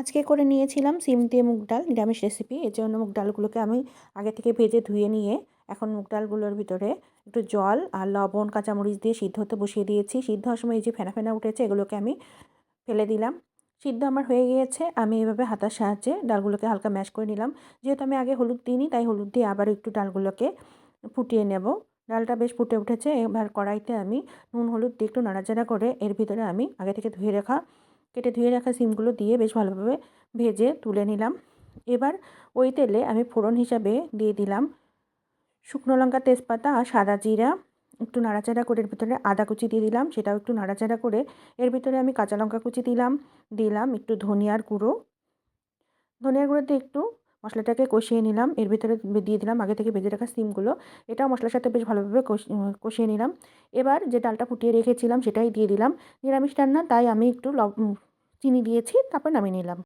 আজকে করে নিয়েছিলাম সিম দিয়ে মুগ ডাল, নিরামিষ রেসিপি এর জন্য মুগ ডালগুলোকে আমি আগে থেকে ভেজে ধুয়ে নিয়ে এখন মুগ ডালগুলোর ভিতরে একটু জল আর লবণ, কাঁচামরিচ দিয়ে সিদ্ধ হতে বসিয়ে দিয়েছি। সিদ্ধ হওয়ার সময় এই যে ফেনা ফেনা উঠেছে, এগুলোকে আমি ফেলে দিলাম। সিদ্ধ আমার হয়ে গিয়েছে, আমি এভাবে হাতার সাহায্যে ডালগুলোকে হালকা ম্যাশ করে নিলাম। যেহেতু আমি আগে হলুদ দিইনি, তাই হলুদ দিয়ে আবার একটু ডালগুলোকে ফুটিয়ে নেব। ডালটা বেশ ফুটে উঠেছে, এবার কড়াইতে আমি নুন, হলুদ দিয়ে একটু নাড়াচাড়া করে এর ভিতরে আমি আগে থেকে ধুয়ে রাখা কেটে ধুয়ে রাখা সিমগুলো দিয়ে বেশ ভালোভাবে ভেজে তুলে নিলাম। এবার ওই তেলে আমি ফোড়ন হিসাবে দিয়ে দিলাম শুকনো লঙ্কা, তেজপাতা আর সাদা জিরা। একটু নাড়াচাড়া করে এর ভিতরে আদা কুচি দিয়ে দিলাম, সেটাও একটু নাড়াচাড়া করে এর ভিতরে আমি কাঁচা লঙ্কা কুচি দিলাম দিলাম একটু ধনিয়ার গুঁড়ো। ধনিয়ার গুঁড়োতে একটু মশলাটাকে কষিয়ে নিলাম। এর ভিতরে দিয়ে দিলাম আগে থেকে ভেজে রাখা সিমগুলো। এটাও মশলার সাথে বেশ ভালোভাবে কষিয়ে নিলাম। এবার যে ডালটা ফুটিয়ে রেখেছিলাম সেটাই দিয়ে দিলাম। নিরামিষ রান্না, তাই আমি একটু চিনি দিয়েছি, তারপর নামিয়ে নিলাম।